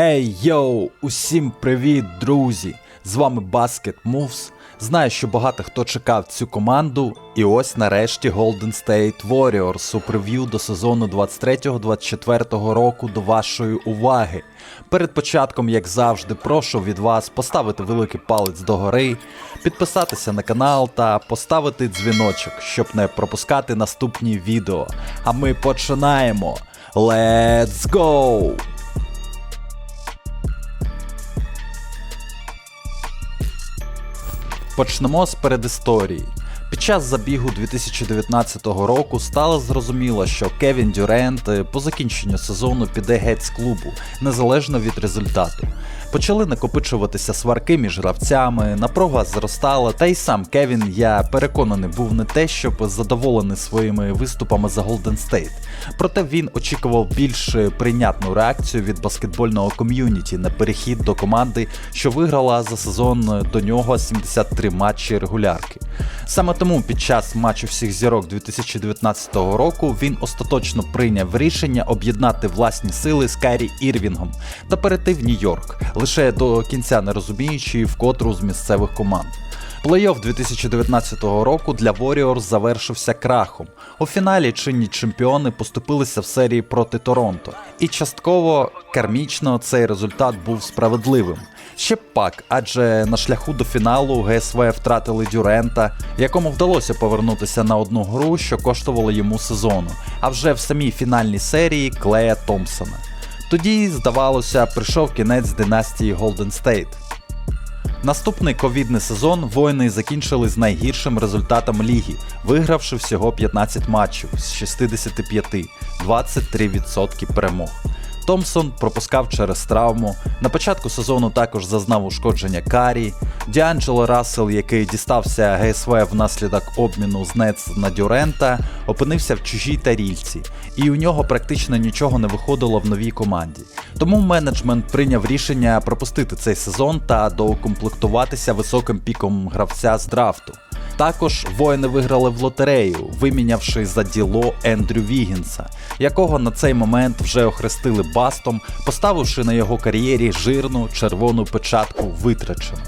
Ей йоу! Усім привіт, друзі! З вами Basket Moves. Знаю, що багато хто чекав цю команду, і ось нарешті Golden State Warriors у прев'ю до сезону 23-24 року до вашої уваги. Перед початком, як завжди, прошу від вас поставити великий палець догори, підписатися на канал та поставити дзвіночок, щоб не пропускати наступні відео. А ми починаємо! Let's go! Почнемо з передісторії. Під час забігу 2019 року стало зрозуміло, що Кевін Дюрент е, по закінченню сезону піде геть з клубу, незалежно від результату. Почали накопичуватися сварки між гравцями, напруга зростала, та й сам Кевін, я переконаний, був не те, щоб задоволений своїми виступами за Golden State. Проте він очікував більш прийнятну реакцію від баскетбольного ком'юніті на перехід до команди, що виграла за сезон до нього 73 матчі регулярки. Саме тому під час матчу всіх зірок 2019 року він остаточно прийняв рішення об'єднати власні сили з Кайрі Ірвінгом та перейти в Нью-Йорк, лише до кінця не розуміючи в котру з місцевих команд. Плей-офф 2019 року для Warriors завершився крахом. У фіналі чинні чемпіони поступилися в серії проти Торонто, і частково кармічно цей результат був справедливим. Ще б пак, адже на шляху до фіналу ГСВ втратили Дюрента, якому вдалося повернутися на одну гру, що коштувало йому сезону, а вже в самій фінальній серії Клея Томпсона. Тоді, здавалося, прийшов кінець династії Golden State. Наступний ковідний сезон воїни закінчили з найгіршим результатом ліги, вигравши всього 15 матчів з 65, 23% перемог. Томпсон пропускав через травму. На початку сезону також зазнав ушкодження Карі. Діанджело Рассел, який дістався ГСВ внаслідок обміну з Нец на Дюрента, опинився в чужій тарільці, і у нього практично нічого не виходило в новій команді. Тому менеджмент прийняв рішення пропустити цей сезон та доукомплектуватися високим піком гравця з драфту. Також воїни виграли в лотерею, вимінявши за діло Ендрю Вігінса, якого на цей момент вже охрестили бастом, поставивши на його кар'єрі жирну червону печатку витрачено.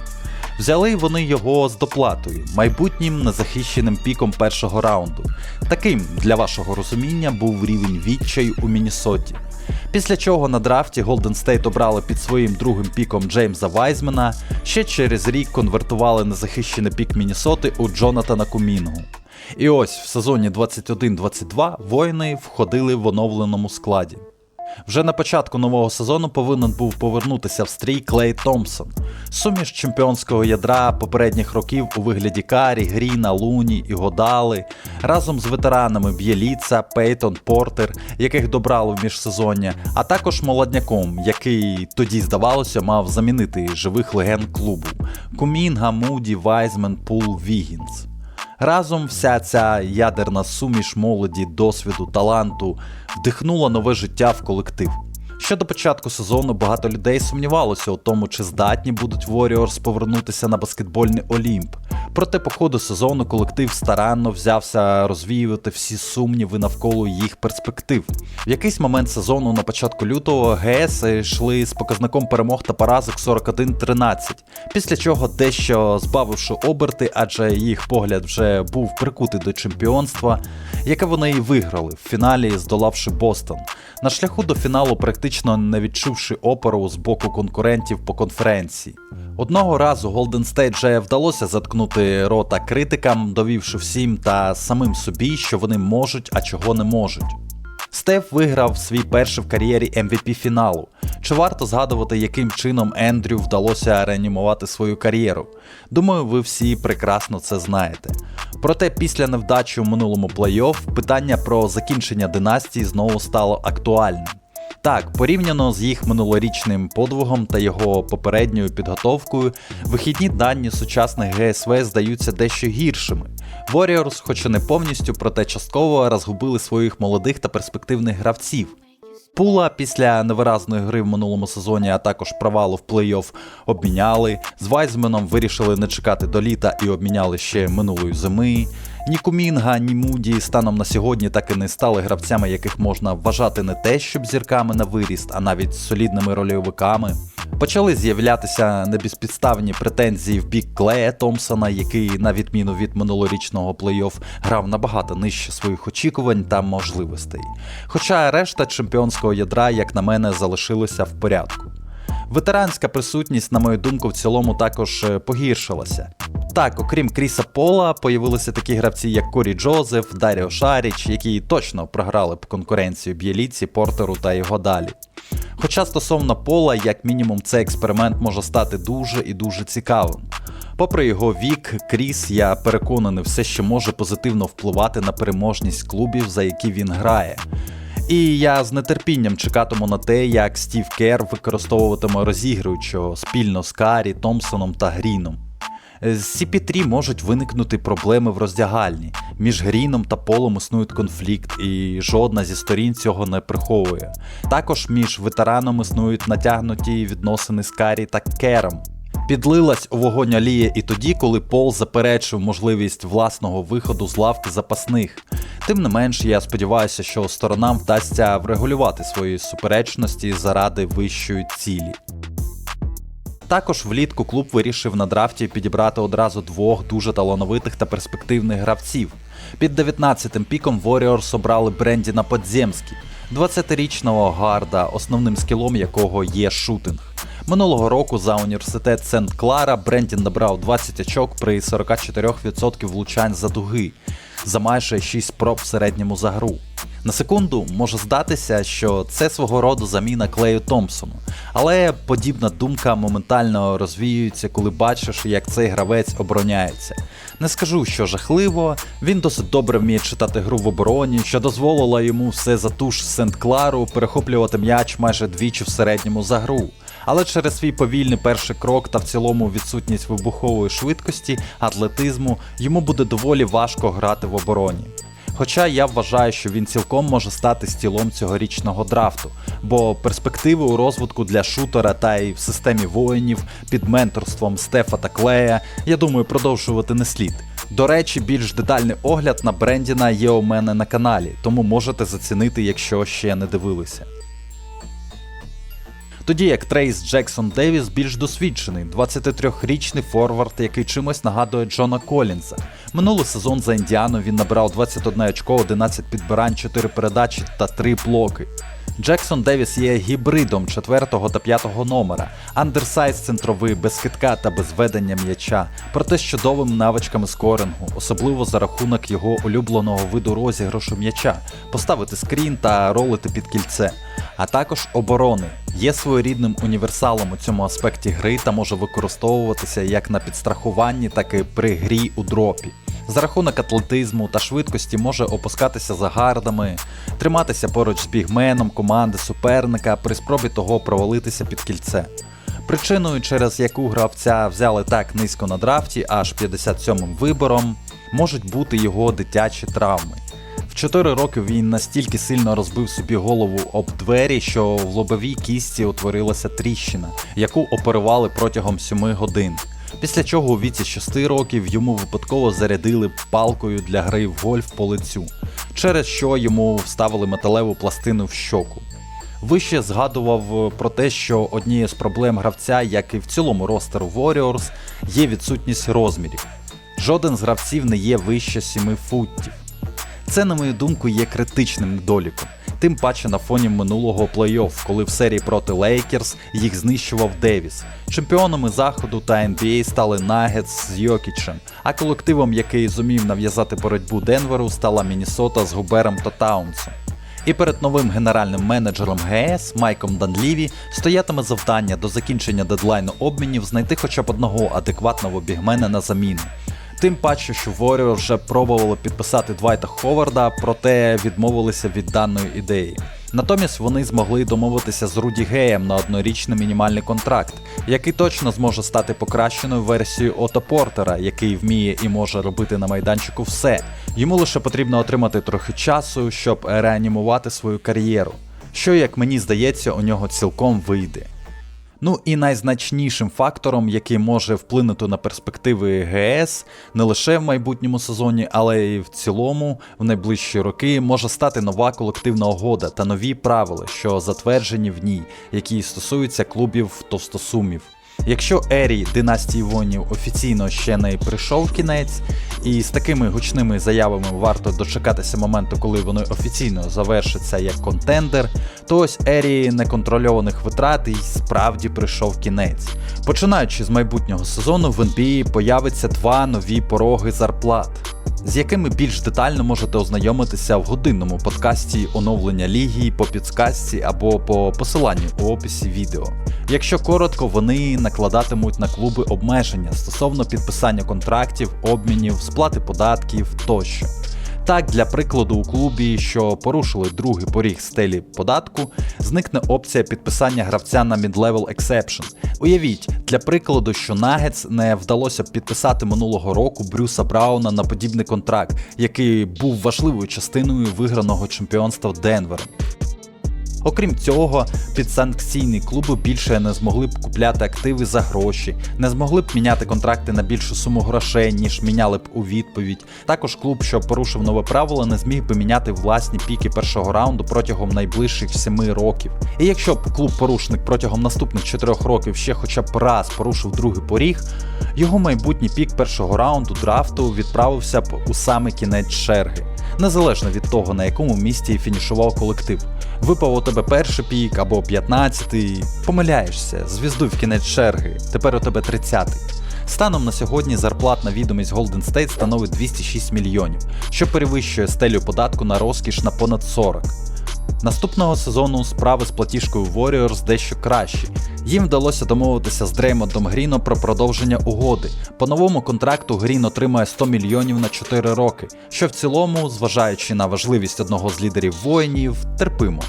Взяли вони його з доплатою, майбутнім незахищеним піком першого раунду. Таким, для вашого розуміння, був рівень відчаю у Міннесоті. Після чого на драфті Golden State обрали під своїм другим піком Джеймса Вайзмена, ще через рік конвертували незахищений пік Міннесоти у Джонатана Кумінгу. І ось в сезоні 21-22 воїни входили в оновленому складі. Вже на початку нового сезону повинен був повернутися в стрій Клей Томпсон, суміш чемпіонського ядра попередніх років у вигляді Карі, Гріна, Луні і Годали, разом з ветеранами Б'єліца, Пейтон, Портер, яких добрали в міжсезоння, а також молодняком, який тоді, здавалося, мав замінити живих легенд клубу. Кумінга, Муді, Вайзмен, Пул, Вігінс. Разом вся ця ядерна суміш молоді, досвіду, таланту вдихнула нове життя в колектив. Ще до початку сезону багато людей сумнівалося у тому, чи здатні будуть Warriors повернутися на баскетбольний Олімп. Проте по ходу сезону колектив старанно взявся розвіювати всі сумніви навколо їх перспектив. В якийсь момент сезону на початку лютого ГС йшли з показником перемог та поразок 41-13, після чого дещо збавивши оберти, адже їх погляд вже був прикутий до чемпіонства, яке вони і виграли в фіналі, здолавши Бостон. На шляху до фіналу практично не відчувши опору з боку конкурентів по конференції. Одного разу Golden State вже вдалося заткнути рота критикам, довівши всім та самим собі, що вони можуть, а чого не можуть. Стеф виграв свій перший в кар'єрі MVP фіналу. Чи варто згадувати, яким чином Ендрю вдалося реанімувати свою кар'єру? Думаю, ви всі прекрасно це знаєте. Проте після невдачі у минулому плей-офф питання про закінчення династії знову стало актуальним. Так, порівняно з їх минулорічним подвигом та його попередньою підготовкою, вихідні дані сучасних ГСВ здаються дещо гіршими. Warriors, хоч і не повністю, проте частково розгубили своїх молодих та перспективних гравців. Пула після невиразної гри в минулому сезоні, а також провалу в плей-офф обміняли. З Вайзменом вирішили не чекати до літа і обміняли ще минулої зими. Ні Кумінга, ні Муді станом на сьогодні так і не стали гравцями, яких можна вважати не те, щоб зірками на виріст, а навіть солідними рольовиками. Почали з'являтися небезпідставні претензії в бік Клея Томпсона, який, на відміну від минулорічного плей-офф, грав набагато нижче своїх очікувань та можливостей. Хоча решта чемпіонського ядра, як на мене, залишилася в порядку. Ветеранська присутність, на мою думку, в цілому також е, погіршилася. Так, окрім Кріса Пола, появилися такі гравці, як Корі Джозеф, Даріо Шаріч, які точно програли б конкуренцію Б'єліці, Портеру та його далі. Хоча стосовно Пола, як мінімум, цей експеримент може стати дуже і дуже цікавим. Попри його вік, Кріс, я переконаний, все ще може позитивно впливати на переможність клубів, за які він грає. І я з нетерпінням чекатиму на те, як Стів Кер використовуватиме розігруючого спільно з Карі, Томпсоном та Гріном. З CP3 можуть виникнути проблеми в роздягальні. Між Гріном та Полом існує конфлікт, і жодна зі сторін цього не приховує. Також між ветераном існують натягнуті відносини з Карі та Кером. Підлилась у вогонь Алія і тоді, коли Пол заперечив можливість власного виходу з лавки запасних. Тим не менш, я сподіваюся, що сторонам вдасться врегулювати свої суперечності заради вищої цілі. Також влітку клуб вирішив на драфті підібрати одразу двох дуже талановитих та перспективних гравців. Під 19-тим піком Warriors обрали Брендіна Подземський, 20-річного гарда, основним скілом якого є шутинг. Минулого року за університет Сент Клара Брендін набрав 20 очок при 44% влучань за дуги, за майже 6 проб в середньому за гру. На секунду може здатися, що це свого роду заміна Клею Томпсону, але подібна думка моментально розвіюється, коли бачиш, як цей гравець обороняється. Не скажу, що жахливо, він досить добре вміє читати гру в обороні, що дозволило йому все за ту ж Сент Клару перехоплювати м'яч майже двічі в середньому за гру. Але через свій повільний перший крок та в цілому відсутність вибухової швидкості, атлетизму йому буде доволі важко грати в обороні. Хоча я вважаю, що він цілком може стати стілом цьогорічного драфту, бо перспективи у розвитку для шутера та й в системі воїнів під менторством Стефа та Клея, я думаю, продовжувати не слід. До речі, більш детальний огляд на Брендіна є у мене на каналі, тому можете зацінити, якщо ще не дивилися. Тоді як Трейс Джексон Девіс більш досвідчений, 23-річний форвард, який чимось нагадує Джона Колінса. Минулий сезон за Індіану він набрав 21 очко, 11 підбирань, 4 передачі та 3 блоки. Джексон Девіс є гібридом 4 та 5 номера, андерсайз центровий, без хитка та без ведення м'яча, проте з чудовими навичками скорингу, особливо за рахунок його улюбленого виду розіграшу м'яча, поставити скрін та ролити під кільце, а також оборони. Є своєрідним універсалом у цьому аспекті гри та може використовуватися як на підстрахуванні, так і при грі у дропі. За рахунок атлетизму та швидкості може опускатися за гардами, триматися поруч з бігменом команди суперника при спробі того провалитися під кільце. Причиною, через яку гравця взяли так низько на драфті, аж 57-м вибором, можуть бути його дитячі травми. В 4 роки він настільки сильно розбив собі голову об двері, що в лобовій кісті утворилася тріщина, яку оперували протягом 7 годин. Після чого у віці 6 років йому випадково зарядили палкою для гри в гольф по лицю, через що йому вставили металеву пластину в щоку. Вище згадував про те, що однією з проблем гравця, як і в цілому ростеру Warriors, є відсутність розмірів. Жоден з гравців не є вище 7 футів. Це, на мою думку, є критичним недоліком. Тим паче на фоні минулого плей-офф, коли в серії проти Лейкерс їх знищував Девіс. Чемпіонами заходу та NBA стали Нагетс з Йокічем, а колективом, який зумів нав'язати боротьбу Денверу, стала Мінісота з Губером та Таунсом. І перед новим генеральним менеджером ГС Майком Данліві стоятиме завдання до закінчення дедлайну обмінів знайти хоча б одного адекватного бігмена на заміну. Тим паче, що Warriors вже пробували підписати Двайта Ховарда, проте відмовилися від даної ідеї. Натомість вони змогли домовитися з Руді Геєм на однорічний мінімальний контракт, який точно зможе стати покращеною версією Ото Портера, який вміє і може робити на майданчику все. Йому лише потрібно отримати трохи часу, щоб реанімувати свою кар'єру. що, як мені здається, у нього цілком вийде. Ну і найзначнішим фактором, який може вплинути на перспективи ГС не лише в майбутньому сезоні, але й в цілому в найближчі роки може стати нова колективна угода та нові правила, що затверджені в ній, які стосуються клубів товстосумів. Якщо Ері династії Вонів офіційно ще не прийшов кінець, і з такими гучними заявами варто дочекатися моменту, коли вони офіційно завершаться як контендер, то ось Ері неконтрольованих витрат і справді прийшов кінець. Починаючи з майбутнього сезону, в NBA появиться два нові пороги зарплат. З якими більш детально можете ознайомитися в годинному подкасті оновлення лігії по підсказці або по посиланню у описі відео. Якщо коротко, вони накладатимуть на клуби обмеження стосовно підписання контрактів, обмінів, сплати податків тощо. Так, для прикладу, у клубі, що порушили другий поріг стелі податку, зникне опція підписання гравця на Mid-Level Exception. Уявіть, для прикладу, що Нагетс не вдалося підписати минулого року Брюса Брауна на подібний контракт, який був важливою частиною виграного чемпіонства Денвером. Окрім цього, підсанкційні клуби більше не змогли б купляти активи за гроші, не змогли б міняти контракти на більшу суму грошей, ніж міняли б у відповідь. Також клуб, що порушив нове правило, не зміг би міняти власні піки першого раунду протягом найближчих 7 років. І якщо б клуб-порушник протягом наступних 4 років ще хоча б раз порушив другий поріг, його майбутній пік першого раунду драфту відправився б у саме кінець черги незалежно від того, на якому місці фінішував колектив. Випав у тебе перший пік або 15-й, помиляєшся, звіздуй в кінець черги, тепер у тебе 30-й. Станом на сьогодні зарплатна відомість Golden State становить 206 мільйонів, що перевищує стелю податку на розкіш на понад 40. Наступного сезону справи з платіжкою Warriors дещо кращі. Їм вдалося домовитися з Дреймондом Гріно про продовження угоди. По новому контракту Грін отримає 100 мільйонів на 4 роки, що в цілому, зважаючи на важливість одного з лідерів воїнів, терпимо.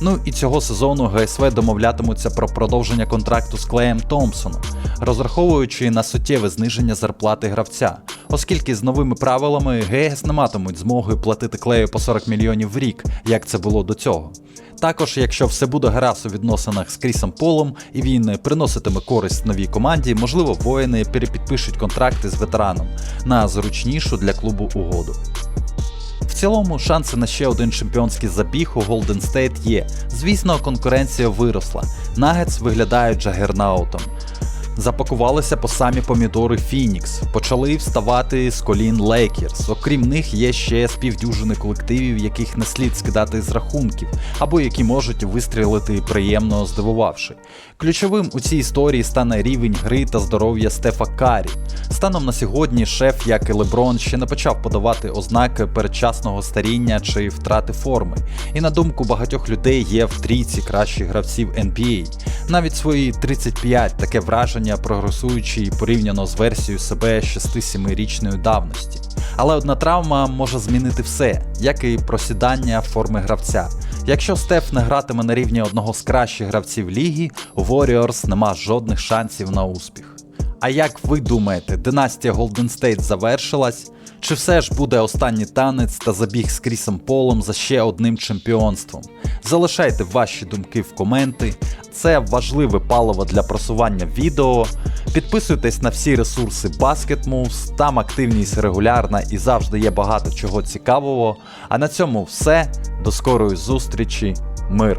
Ну і цього сезону ГСВ домовлятимуться про продовження контракту з Клеєм Томпсоном, розраховуючи на суттєве зниження зарплати гравця, оскільки з новими правилами ГС не матимуть змоги платити клею по 40 мільйонів в рік, як це було до цього. Також, якщо все буде гаразд у відносинах з Крісом Полом і він приноситиме користь новій команді, можливо, воїни перепідпишуть контракти з ветераном на зручнішу для клубу угоду. В цілому, шанси на ще один чемпіонський забіг у Golden State є. Звісно, конкуренція виросла. Нагетс виглядають джагернаутом. Запакувалися по самі помідори Фінікс, почали вставати з колін Лейкерс. Окрім них є ще співдюжини колективів, яких не слід скидати з рахунків, або які можуть вистрілити приємно здивувавши. Ключовим у цій історії стане рівень гри та здоров'я Стефа Карі. Станом на сьогодні шеф, як і Леброн, ще не почав подавати ознаки передчасного старіння чи втрати форми. І на думку багатьох людей є в трійці кращих гравців NBA. Навіть свої 35 таке враження прогресуючи порівняно з версією себе 6-7-річної давності. Але одна травма може змінити все, як і просідання форми гравця. Якщо Стеф не гратиме на рівні одного з кращих гравців ліги, у Warriors нема жодних шансів на успіх. А як ви думаєте, династія Golden State завершилась? Чи все ж буде останній танець та забіг з Крісом Полом за ще одним чемпіонством? Залишайте ваші думки в коменти. Це важливе паливо для просування відео. Підписуйтесь на всі ресурси Basket Moves, там активність регулярна і завжди є багато чого цікавого. А на цьому все. До скорої зустрічі, мир!